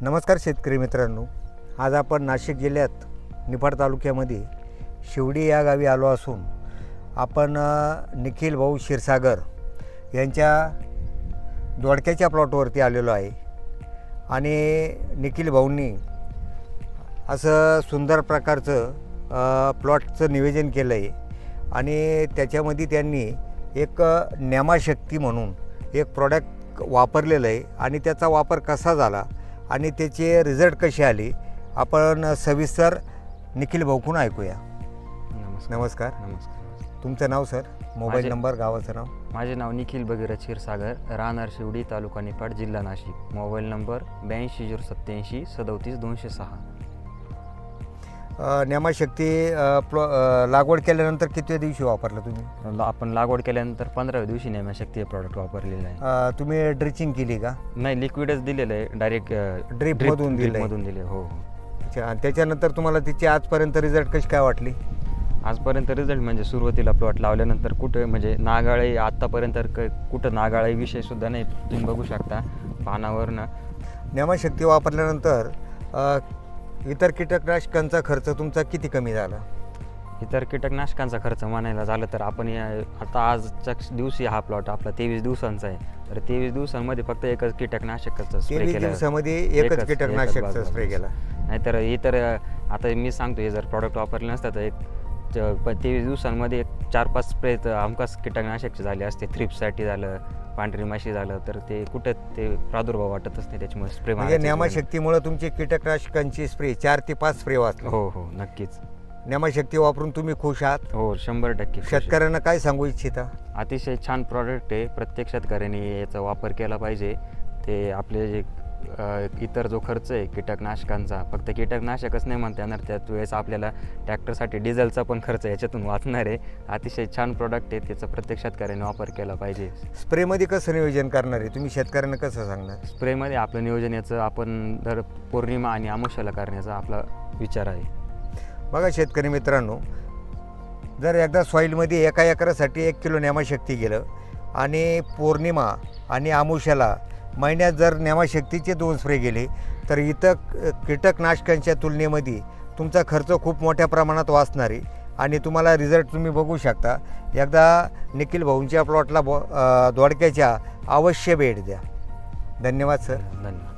नमस्कार शेतकरी मित्रांनो. आज आपण नाशिक जिल्ह्यात निफाड तालुक्यामध्ये शिवडी या गावी आलो असून आपण निखिल भाऊ क्षीरसागर यांच्या दोडक्याच्या प्लॉटवरती आलेलो आहे. आणि निखिल भाऊंनी असं सुंदर प्रकारचं प्लॉटचं नियोजन केलं आहे आणि त्याच्यामध्ये त्यांनी एक न्यामाशक्ती म्हणून एक प्रॉडक्ट वापरलेलं आहे. आणि त्याचा वापर कसा झाला? आणि त्याचे रिझल्ट कसे आले? आपण सविस्तर निखिल भाऊकून ऐकूया. नमस्कार. नमस्कार. नमस्कार. तुमचं नाव सर? मोबाईल नंबर गावाचं नाव? माझे नाव निखिल भगीरथ क्षीरसागर राहणार शिवडी तालुका निफाड जिल्हा नाशिक. मोबाईल नंबर ब्याऐंशी झिरो सत्याऐंशी सदोतीस दोनशे सहा. अ, प्लॉ लागवड केल्यानंतर कितव्या दिवशी वापरलं तुम्ही? ला- आपण लागवड केल्यानंतर पंधराव्या दिवशी नेमशक्ती हे प्रॉडक्ट वापरलेलं आहे. अ, तुम्ही ड्रिचिंग केली का? नाही लिक्विडच दिलेलं आहे. डायरेक्ट Drip मधून दिलंय. मधून दिले हो हो. अच्छा आणि त्याच्यानंतर तुम्हाला तिची आजपर्यंत रिझल्ट कशी काय वाटली? आजपर्यंत रिझल्ट म्हणजे सुरुवातीला प्लॉट लावल्यानंतर कुठं म्हणजे नागाळे आत्तापर्यंत क- कुठं नागाळे विषय सुद्धा नाही. तुम्ही बघू शकता पानावरनं. न्यामाशक्ती वापरल्यानंतर अ, इतर कीटकनाशकांचा खर्च तुमचा किती कमी झाला? इतर कीटकनाशकांचा खर्च म्हणायला झालं तर आपण या आता आजच्या दिवशी हा प्लॉट आपला तेवीस दिवसांचा आहे. तर तेवीस दिवसांमध्ये फक्त एकच कीटकनाशकाचा स्प्रे तेवीस केला दिवसामध्ये एकच कीटकनाशकचा एकच स्प्रे. केला. नाहीतर इतर आता मी सांगतो हे जर प्रॉडक्ट वापरले नसतं तर एक च- प- तेवीस दिवसांमध्ये एक चार पाच स्प्रे तर हमखास कीटकनाशकचे झाले असते. थ्रिप्ससाठी झालं पांढरी माशी झालं तर ते कुठं ते प्रादुर्भाव वाटतच नाही त्याच्यामुळे स्प्रे म्हणजे न्यामाशक्तीमुळे तुमची कीटकनाशकांची स्प्रे चार ते पाच स्प्रे वाचले. हो हो नक्कीच. न्यामाशक्ती वापरून तुम्ही खुश आहात? हो शंभर टक्के खुश आहे. शेतकऱ्यांना काय सांगू इच्छिता? अतिशय छान प्रॉडक्ट आहे. प्रत्येक शेतकऱ्याने याचा वापर केला पाहिजे. ते आपले जे इतर जो खर्च आहे कीटकनाशकांचा फक्त कीटकनाशकच नाही म्हणता येणार त्याच वेळेस आपल्याला ट्रॅक्टरसाठी डिझेलचा पण खर्च याच्यातून वाचणार आहे. अतिशय छान प्रॉडक्ट आहे त्याचा प्रत्येक शेतकऱ्याने वापर केला पाहिजे. स्प्रेमध्ये कसं नियोजन करणार आहे? तुम्ही शेतकऱ्यांना कसं सांगणार? स्प्रेमध्ये आपलं नियोजन याचं आपण दर पौर्णिमा आणि आमुष्याला करण्याचा आपला विचार आहे. बघा शेतकरी मित्रांनो जर एकदा सॉईलमध्ये एका एकरासाठी एक किलो न्यामाशक्ती गेलं आणि पौर्णिमा आणि आमुष्याला महिन्यात जर नेमाशक्तीचे दोन स्प्रे गेले तर इथं कीटकनाशकांच्या तुलनेमध्ये तुमचा खर्च खूप मोठ्या प्रमाणात वाचणार आहे. आणि तुम्हाला रिझल्ट तुम्ही बघू शकता. एकदा निखिल भाऊंच्या प्लॉटला बो दोडक्याच्या अवश्य भेट द्या. धन्यवाद सर धन्यवाद.